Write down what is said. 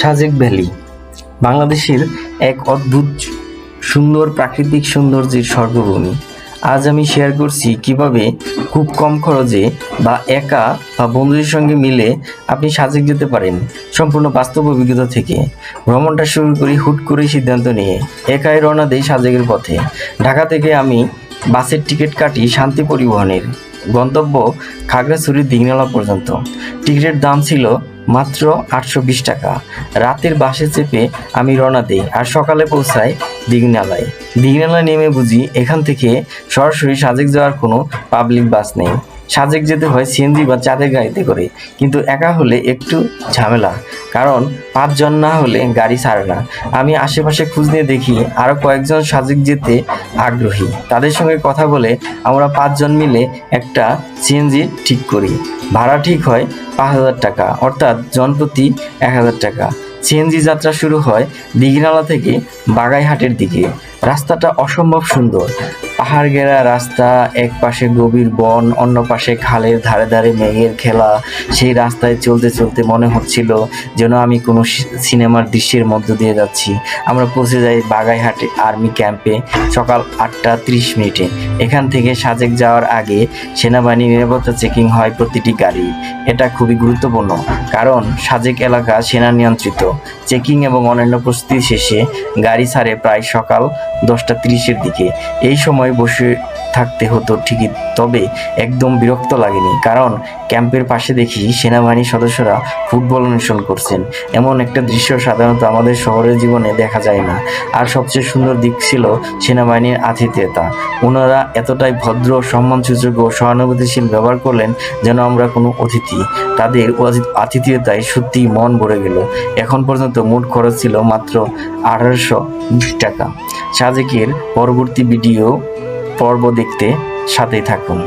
Sajek valley, বাংলাদেশের এক অদ্ভুত সুন্দর প্রাকৃতিক সৌন্দর্যের স্বর্গভূমি আজ আমি শেয়ার করছি কীভাবে খুব কম খরচে বা একা বা বন্ধুদের সঙ্গে মিলে আপনি সাজেক যেতে পারেন সম্পূর্ণ বাস্তব অভিজ্ঞতা থেকে। ভ্রমণটা শুরু করি হুট করে সিদ্ধান্ত নিয়ে, একাই রওনা দেই সাজেকের পথে। ঢাকা থেকে আমি বাসের টিকিট কাটি শান্তি পরিবহনের। গন্তব্য খাগড়াছড়ি দিঘনালা পর্যন্ত। টিকিটের দাম ছিল মাত্র আটশো বিশ টাকা। রাতের বাসে চেপে আমি রওনা দিই আর সকালে পৌঁছাই দিঘনালায়। দিঘনালায় নেমে বুঝি এখান থেকে সরাসরি সাজেক যাওয়ার কোনো পাবলিক বাস নেই। সাজেক যেতে হয় সিএনজি বা চাঁদের গাড়িতে করে, কিন্তু একা হলে একটু ঝামেলা। কারণ পাঁচজন না হলে গাড়ি ছাড়ে না। আমি আশেপাশে খোঁজ নিয়ে দেখি আরও কয়েকজন সাজেক যেতে আগ্রহী। তাদের সঙ্গে কথা বলে আমরা পাঁচজন মিলে একটা সিএনজি ঠিক করি। ভাড়া ঠিক হয় পাঁচ হাজার টাকা, অর্থাৎ জনপ্রতি এক হাজার টাকা। সিএনজি যাত্রা শুরু হয় দিঘিনালা থেকে বাগাইহাটের দিকে। রাস্তাটা অসম্ভব সুন্দর। পাহাড় ঘেরা রাস্তা, এক পাশে গভীর বন, অন্য পাশে খালের ধারে ধারে মেঘের খেলা। সেই রাস্তায় চলতে চলতে মনে হচ্ছিল যেন আমি কোনো সিনেমার দৃশ্যের মধ্য দিয়ে যাচ্ছি। আমরা পৌঁছে যাই বাগাইহাটে আর্মি ক্যাম্পে সকাল আটটা ত্রিশ মিনিটে। এখান থেকে সাজেক যাওয়ার আগে সেনাবাহিনী নিরাপত্তা চেকিং হয় প্রতিটি গাড়ি। এটা খুবই গুরুত্বপূর্ণ, কারণ সাজেক এলাকা সেনা নিয়ন্ত্রিত। চেকিং এবং অন্যান্য প্রস্তুতি শেষে গাড়ি ছাড়ে প্রায় সকাল দশটা তিরিশের দিকে। এই সময় বসে থাকতে হতো ঠিকই, তবে একদম বিরক্ত লাগেনি, কারণ ক্যাম্পের পাশে দেখি সেনাবাহিনীর সদস্যরা ফুটবল অনুশীলন করছেন। এমন একটা দৃশ্য সাধারণত আমাদের শহরের জীবনে দেখা যায় না। আর সবচেয়ে সুন্দর দিক ছিল সেনাবাহিনীর আতিথেয়তা। ওনারা এতটাই ভদ্র, সম্মানসূচক ও সহানুভূতিশীল ব্যবহার করলেন যেন আমরা কোনো অতিথি। তাদের আতিথেয়তায় সত্যি মন ভরে গেল। এখন পর্যন্ত মোট খরচ ছিল মাত্র আঠারোশো টাকা। সাজেকের পরবর্তী ভিডিও পর্ব দেখতে সাথেই থাকুন।